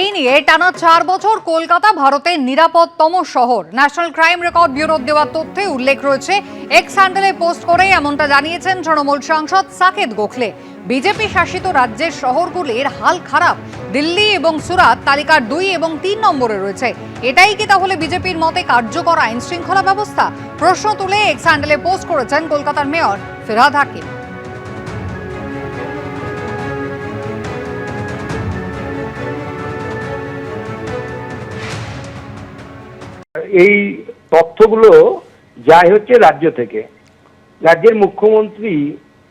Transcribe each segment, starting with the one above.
এই নিয়ে টানা চার বছর কলকাতা ভারতের নিরাপদতম শহর। ন্যাশনাল ক্রাইম রেকর্ড ব্যুরোর দেওয়া তথ্যে উল্লেখ রয়েছে এক্স হ্যান্ডেলে পোস্ট করে এমনটা জানিয়েছেন তৃণমূল সাংসদ সাকেত গোখলে। বিজেপি শাসিত রাজ্যের শহরগুলির হাল খারাপ। দিল্লি এবং সুরাত তালিকার দুই এবং তিন নম্বরে রয়েছে। এটাই কি তাহলে বিজেপির মতে কার্যকর আইন শৃঙ্খলা ব্যবস্থা? প্রশ্ন তুলে এক্স হ্যান্ডেলে পোস্ট করেছেন কলকাতার মেয়র ফিরহাদ হাকিম। এই তথ্যগুলো যায় হচ্ছে রাজ্য থেকে। রাজ্যের মুখ্যমন্ত্রী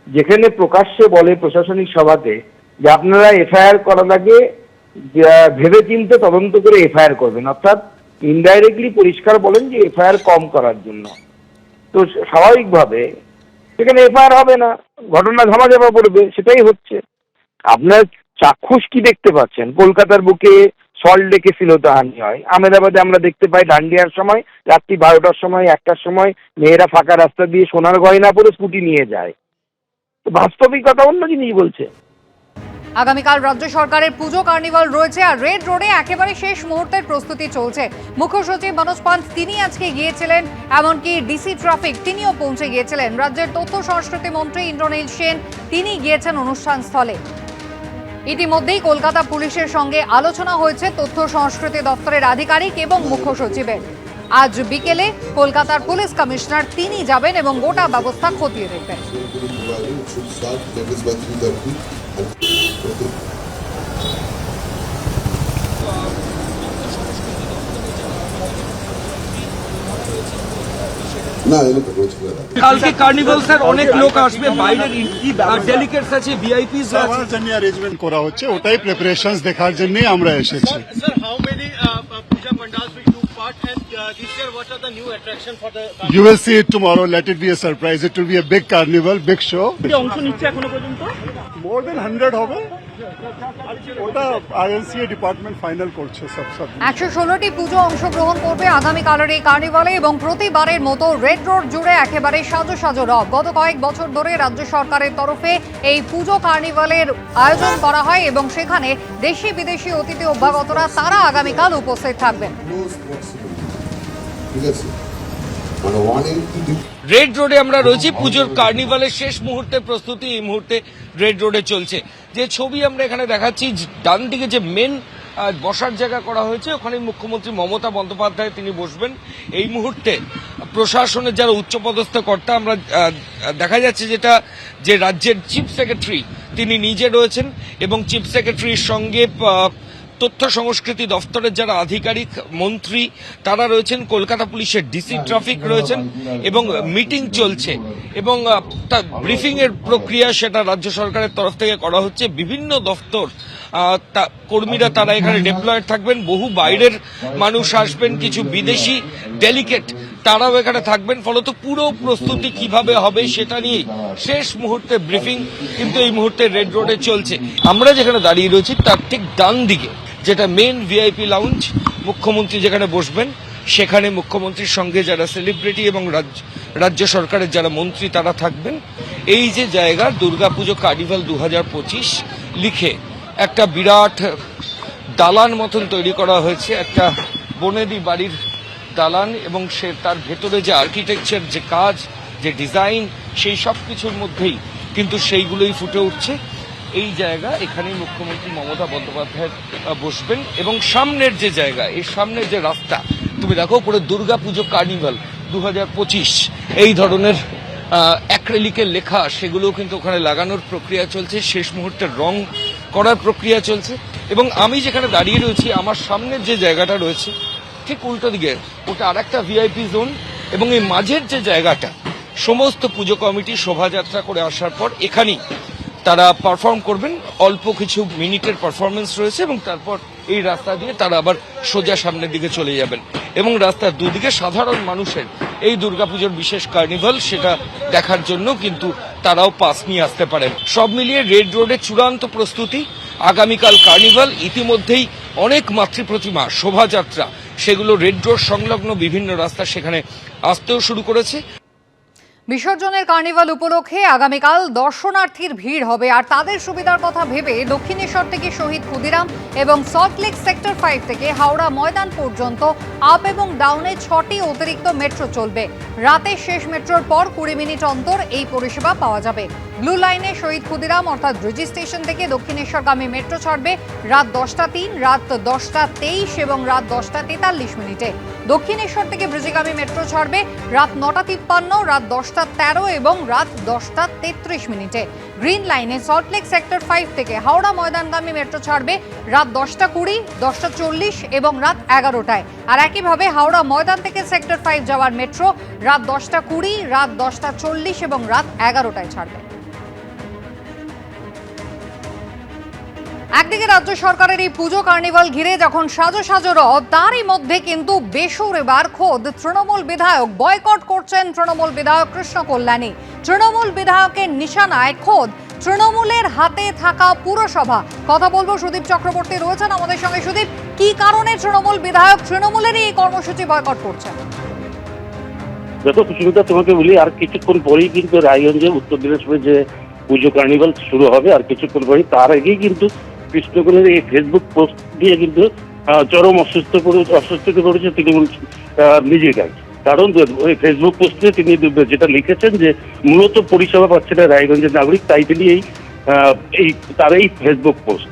যেখানে প্রকাশ্যে বলে প্রশাসনিক সভাতে যে আপনারা এফআইআর করার আগে ভেবে চিন্তে তদন্ত করে এফআইআর করবেন। অর্থাৎ ইনডাইরেক্টলি পরিষ্কার বলেন যে এফআইআর কম করার জন্য। তো স্বাভাবিকভাবে সেখানে এফআইআর হবে না, ঘটনা ধামাচাপা পড়বে, সেটাই হচ্ছে। আপনার চাক্ষুষ কি দেখতে পাচ্ছেন? কলকাতার বুকে সল্ট লেকে শিলতাহানি হয়। আমেদাবাদে আমরা দেখতে পাই ডান্ডিয়ার সময়, রাত্রি বারোটার সময়, একটার সময় মেয়েরা ফাঁকা রাস্তা দিয়ে সোনার গয়না পরে স্কুটি নিয়ে যায়। বাস্তবিকতা অন্য জিনিস বলছে। আগামীকাল রাজ্য সরকারের পুজো কার্নিভাল রয়েছে আর রেড রোডে একেবারে শেষ মুহূর্তের প্রস্তুতি চলছে। মুখ্য সচিব মনোজ পান্ত তিনি আজকে গিয়েছিলেন, এমনকি ডিসি ট্রাফিক, তিনিও পৌঁছে গিয়েছিলেন। রাজ্যের তথ্য সংস্কৃতি মন্ত্রী ইন্দ্রনীল সেন, তিনি গিয়েছেন অনুষ্ঠান স্থলে। ইতিমধ্যেই কলকাতা পুলিশের সঙ্গে আলোচনা হয়েছে তথ্য সংস্কৃতি দপ্তরের আধিকারিক এবং মুখ্য সচিবের আজ বিকেলে কলকাতার পুলিশ কমিশনার তিনি যাবেন এবং গোটা ব্যবস্থা খতিয়ে দেখবেন না এনে তো রোজ করে। কালকে কার্নিভাল স্যার অনেক লোক আসবে বাইরের ডেলিকেটস আছে ভিআইপিস আছে জন্য অ্যারেঞ্জমেন্ট করা হচ্ছে ওটাই প্রিপারেশনস দেখার জন্যই আমরা এসেছি uh, uh, puja pandals will took part and uh, this year what are the new attraction for the You will see it tomorrow. Let it be a surprise. It will be a big carnival, big show. অংশ নিচ্ছে এখনও পর্যন্ত More than 100 হবে ওটা আইএলসিএ department final করছে সব সব। একশো ষোলোটি পুজো অংশগ্রহণ করবে আগামীকালের এই কার্নিভালে এবং প্রতিবারের মতো রেড রোড জুড়ে একেবারে সাজো সাজো রব। গত কয়েক বছর ধরে রাজ্য সরকারের তরফে এই পুজো কার্নিভালের আয়োজন করা হয় এবং সেখানে দেশি বিদেশি অতিথি অভ্যাগতরা তারা আগামীকাল উপস্থিত থাকবেন। ঠিক আছে? মানে রেড রোডে আমরা রয়েছি। পুজোর কার্নিভালের শেষ মুহূর্তে প্রস্তুতি এই মুহূর্তে রেড রোডে চলছে। যে ছবি আমরা এখানে দেখাচ্ছি ডান দিকে যে মেন বসার জায়গা করা হয়েছে ওখানে মুখ্যমন্ত্রী মমতা বন্দ্যোপাধ্যায় তিনি বসবেন। এই মুহূর্তে প্রশাসনের যারা উচ্চপদস্থ কর্তা, আমরা দেখা যাচ্ছে যেটা, যে রাজ্যের চিফ সেক্রেটারি তিনি নিজে রয়েছেন এবং চিফ সেক্রেটারির সঙ্গে তথ্য সংস্কৃতি দফতরের যারা আধিকারিক মন্ত্রী তারা রয়েছেন কলকাতা পুলিশের ডিসি ট্রাফিক রয়েছেন এবং মিটিং চলছে এবং ব্রিফিং এর প্রক্রিয়া সেটা রাজ্য সরকারের তরফ থেকে করা হচ্ছে। বিভিন্ন দফতর কর্মীরা তারা এখানে ডেপ্লয়েড থাকবেন। বহু বাইরের মানুষ আসবেন কিছু বিদেশি ডেলিকেট তারাও এখানে থাকবেন। ফলত পুরো প্রস্তুতি কীভাবে হবে সেটা নিয়ে শেষ মুহূর্তে ব্রিফিং কিন্তু এই মুহূর্তে রেড রোডে চলছে। আমরা যেখানে দাঁড়িয়ে রয়েছি তার ঠিক ডান দিকে যেটা মেন ভিআইপি লাউঞ্জ মুখ্যমন্ত্রী যেখানে বসবেন, সেখানে মুখ্যমন্ত্রীর সঙ্গে যারা সেলিব্রিটি এবং রাজ্য সরকারের যারা মন্ত্রী তারা থাকবেন। এই যে জায়গা, দুর্গাপুজো কার্নিভাল দু হাজার পঁচিশ, লিখে একটা বিরাট দালান মতন তৈরি করা হয়েছে। একটা বনেদি বাড়ির দালান এবং সে তার ভেতরে যে আর্কিটেকচার যে কাজ, যে ডিজাইন সেই সব কিছুর মধ্যেই কিন্তু সেইগুলোই ফুটে উঠছে। এই জায়গা এখানে মুখ্যমন্ত্রী মমতা বন্দ্যোপাধ্যায় বসবেন এবং সামনের যে জায়গা, এই সামনের যে রাস্তা, তুমি দেখো পুরো দুর্গা পুজো কার্নিভাল দু হাজার পঁচিশ, এই ধরনের অ্যাক্রেলিকের লেখা, সেগুলোও কিন্তু ওখানে লাগানোর প্রক্রিয়া চলছে, শেষ মুহূর্তে রং করার প্রক্রিয়া চলছে এবং আমি যেখানে দাঁড়িয়ে রয়েছি, আমার সামনের যে জায়গাটা রয়েছে, ঠিক উল্টো দিকে, ওটা আর একটা ভিআইপি জোন এবং এই মাঝের যে জায়গাটা, সমস্ত পুজো কমিটি শোভাযাত্রা করে আসার পর এখানেই তারা পারফর্ম করবেন। অল্প কিছু মিনিটের পারফরমেন্স রয়েছে এবং তারপর এই রাস্তা দিয়ে তারা আবার সোজা সামনের দিকে চলে যাবেন। এবং রাস্তার দুদিকে সাধারণ মানুষের এই দুর্গাপুজোর বিশেষ কার্নিভাল সেটা দেখার জন্য কিন্তু তারাও পাস নিয়ে আসতে পারেন। সব মিলিয়ে রেড রোডের চূড়ান্ত প্রস্তুতি, আগামীকাল কার্নিভাল ইতিমধ্যেই অনেক মাতৃ প্রতিমা শোভাযাত্রা, সেগুলো রেড রোড সংলগ্ন বিভিন্ন রাস্তা সেখানে আসতেও শুরু করেছে। বিসর্জনের কার্নিভাল উপলক্ষে আগামীকাল দর্শনার্থীর ভিড় হবে। আর তাদের সুবিধার কথা ভেবে দক্ষিণেশ্বর থেকে শহীদ ক্ষুদিরাম এবং সল্টলেক সেক্টর ফাইভ থেকে হাওড়া ময়দান পর্যন্ত আপ এবং ডাউনে ছটি অতিরিক্ত মেট্রো চলবে। রাতে শেষ মেট্রোর পর কুড়ি মিনিট অন্তর এই পরিষেবা পাওয়া যাবে। ব্লু লাইনে শহীদ ক্ষুদিরাম অর্থাৎ ব্রিজি স্টেশন থেকে দক্ষিণেশ্বরগামী মেট্রো ছাড়বে রাত দশটা তিন, রাত দশটা তেইশ এবং রাত দশটা তেতাল্লিশ মিনিটে। দক্ষিণেশ্বর থেকে ব্রিজিগামী মেট্রো ছাড়বে রাত নটা তিপ্পান্ন, রাত দশটা তেরো এবং রাত দশটা তেত্রিশ মিনিটে। গ্রিন লাইনে সল্টলেক সেক্টর ফাইভ থেকে হাওড়া ময়দানগামী মেট্রো ছাড়বে রাত দশটা কুড়ি, দশটা চল্লিশ এবং রাত এগারোটায়। আর একইভাবে হাওড়া ময়দান থেকে সেক্টর ফাইভ যাওয়ার মেট্রো রাত দশটা কুড়ি, রাত দশটা চল্লিশ এবং রাত এগারোটায় ছাড়বে। একদিকে রাজ্য সরকারের এই পুজো কার্নিভাল ঘিরে যখন সাজো সাজো রব তারই মধ্যে কিন্তু বেসুর এবার খোদ তৃণমূল বিধায়ক বয়কট করছেন তৃণমূল বিধায়ক কৃষ্ণ কল্যাণী। তৃণমূল বিধায়কের নিশানায় খোদ তৃণমূলের হাতে থাকা পুরসভা। কথা বলব সুদীপ চক্রবর্তী রয়েছেন আমাদের সঙ্গে। সুদীপ, কি কারণে তৃণমূল বিধায়ক তৃণমূলেরই এই কর্মসূচি বয়কট করছেন? যত সুবিধা তোমাকে বলি, আর কিছুক্ষণ পরেই কিন্তু রায়গঞ্জে উত্তর দিনাজপুরে যে পুজো কার্নিভাল শুরু হবে, আর কিছুক্ষণ পরেই তার আগেই কিন্তু কৃষ্ণকুলের এই ফেসবুক পোস্ট দিয়ে কিন্তু চরম অসুস্থ করে অস্বস্তিতে করেছে তৃণমূল আহ, নিজেরাই কারণ ওই ফেসবুক পোস্টে তিনি যেটা লিখেছেন যে মূলত পরিষেবা পাচ্ছে না রায়গঞ্জের নাগরিক তাই তিনি এই এই তার এই ফেসবুক পোস্ট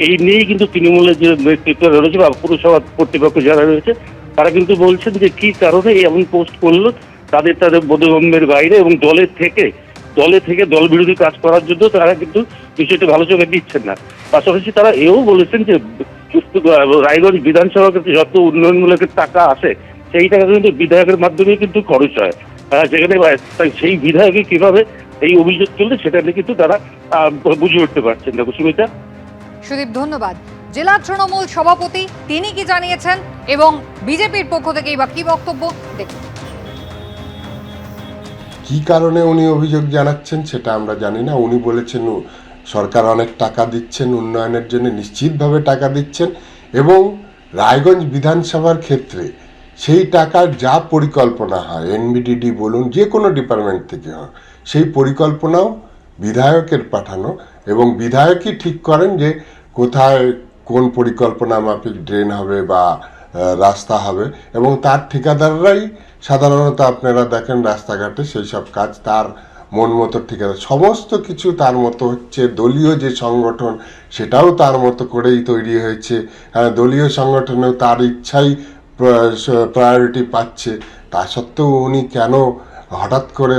এই নিয়েই কিন্তু তৃণমূলের যে নেতৃত্ব রয়েছে বা পুরসভা কর্তৃপক্ষ যারা রয়েছে তারা কিন্তু বলছেন যে কি কারণে এই এমন পোস্ট করল তাদের তাদের বোধগম্যের বাইরে এবং দলের থেকে দলে থেকে দল বিরোধী কাজ করার জন্য তারা কিন্তু বিষয়টা ভালো চোখে দিচ্ছেন না। পাশাপাশি তারা এও বলেছেন যে রায়গঞ্জ বিধানসভা ক্ষেত্রে যত উন্নয়নমূলক টাকা আসে সেই টাকা কিন্তু বিধায়কের মাধ্যমে কিন্তু খরচ হয়। আহ, তাই সেই বিধায়কে কীভাবে এই অভিযোগ চলছে সেটা নিয়ে কিন্তু তারা বুঝে উঠতে পারছেন। না সুমিতা। সুদীপ ধন্যবাদ। জেলা তৃণমূল সভাপতি তিনি কি জানিয়েছেন? এবং বিজেপির পক্ষ থেকেই বা কি বক্তব্য? দেখুন। কি কারণে উনি অভিযোগ জানাচ্ছেন সেটা আমরা জানি না। উনি বলেছেন সরকার অনেক টাকা দিচ্ছেন, উন্নয়নের জন্য নিশ্চিতভাবে টাকা দিচ্ছেন এবং রায়গঞ্জ বিধানসভার ক্ষেত্রে সেই টাকার যা পরিকল্পনা হয় এনবিডিডি বলুন, যে কোনো ডিপার্টমেন্ট থেকে হয় সেই পরিকল্পনাও বিধায়কের পাঠানো এবং বিধায়কই ঠিক করেন যে কোথায় কোন পরিকল্পনা মাফিক ড্রেন হবে বা রাস্তা হবে এবং তার ঠিকাদাররাই সাধারণত আপনারা দেখেন রাস্তাঘাটে সেই সব কাজ, তার মন মতো ঠিকাদার। সমস্ত কিছু তার মতো হচ্ছে। দলীয় যে সংগঠন সেটাও তার মতো করেই তৈরি হয়েছে। হ্যাঁ, দলীয় সংগঠনেও তার ইচ্ছাই প্রায়োরিটি পাচ্ছে। তা সত্ত্বেও উনি কেন হঠাৎ করে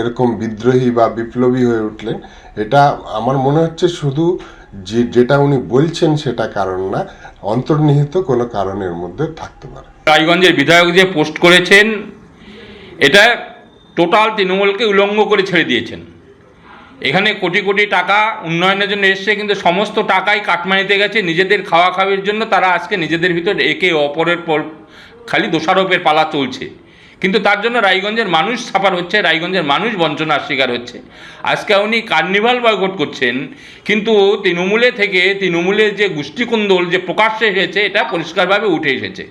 এরকম বিদ্রোহী বা বিপ্লবী হয়ে উঠলেন এটা আমার মনে হচ্ছে শুধু যে যেটা উনি বলছেন সেটা কারণ না অন্তর্নিহিত কোনো কারণের মধ্যে থাকতে পারে। রায়গঞ্জের বিধায়ক যে পোস্ট করেছেন এটা টোটাল তৃণমূলকে উলঙ্গ করে ছেড়ে দিয়েছেন। এখানে কোটি কোটি টাকা উন্নয়নের জন্য এসছে, কিন্তু সমস্ত টাকাই কাটমানিতে গেছে। নিজেদের খাওয়া খাওয়ার জন্য তারা আজকে নিজেদের ভিতর একে অপরের পর খালি দোষারোপের পালা চলছে। কিন্তু তার জন্য রায়গঞ্জের মানুষ সাফার হচ্ছে, রায়গঞ্জের মানুষ বঞ্চনার শিকার হচ্ছে। আজকে উনি কার্নিভাল বয়কট করছেন, কিন্তু তৃণমূলে থেকে তৃণমূলের যে গোষ্ঠীকুন্দল যে প্রকাশ্যে এসেছে, এটা পরিষ্কারভাবে উঠে এসেছে।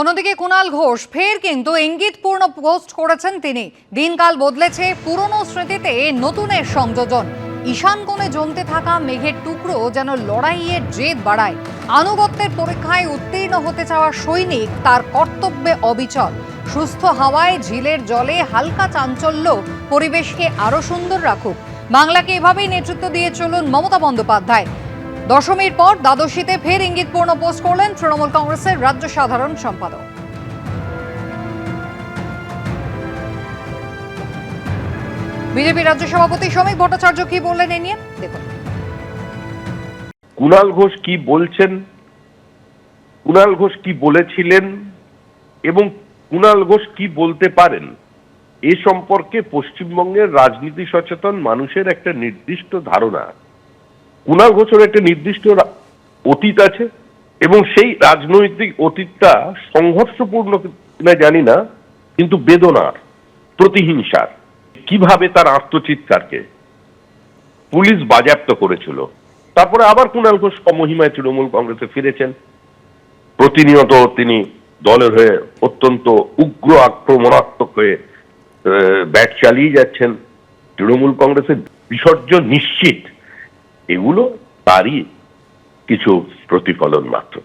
অন্যদিকে কুণাল ঘোষ, ফের কিন্তু ইঙ্গিতপূর্ণ পোস্ট করেছেন তিনি। দিনকাল বদলেছে, পুরনো স্মৃতিতে নতুনের সংযোজন। ঈশান কোণে জমতে থাকা মেঘের টুকরো যেন লড়াইয়ের জেদ বাড়ায়। আনুগত্যের পরীক্ষায় উত্তীর্ণ হতে চাওয়া সৈনিক তার কর্তব্যে অবিচল। সুস্থ হাওয়ায় ঝিলের জলে হালকা চাঞ্চল্য, পরিবেশকে আরও সুন্দর রাখুক। বাংলাকে এভাবেই নেতৃত্ব দিয়ে চলুন মমতা বন্দ্যোপাধ্যায়। দশমীর পর দ্বাদশীতে ফের ইঙ্গিতপূর্ণ পোস্ট করলেন তৃণমূল কংগ্রেসের রাজ্য সাধারণ সম্পাদক। বিজেপি রাজ্য সভাপতি শ্রমিক ভট্টাচার্য কি বললেন এ নিয়ে? দেখুন। কুণাল ঘোষ কি বলছেন? কুণাল ঘোষ কি বলেছিলেন? এবং কুণাল ঘোষ কি বলতে পারেন? এ সম্পর্কে পশ্চিমবঙ্গের রাজনীতি সচেতন মানুষের একটা নির্দিষ্ট ধারণা। কুণাল ঘোষের একটা নির্দিষ্ট অতীত আছে, এবং সেই রাজনৈতিক অতীতটা সংঘর্ষপূর্ণ কিনা জানি না, কিন্তু বেদনার, প্রতিহিংসার। কীভাবে তার আত্মচিৎকারকে পুলিশ বাজেয়াপ্ত করেছিল। তারপরে আবার কুণাল ঘোষ মহিমায় তৃণমূল কংগ্রেসে ফিরেছেন। প্রতিনিয়ত তিনি দলের হয়ে অত্যন্ত উগ্র আক্রমণাত্মক হয়ে ব্যাট চালিয়ে যাচ্ছেন। তৃণমূল কংগ্রেসের বিসর্জন নিশ্চিত। এগুলো তারই কিছু প্রতিফলন মাত্র।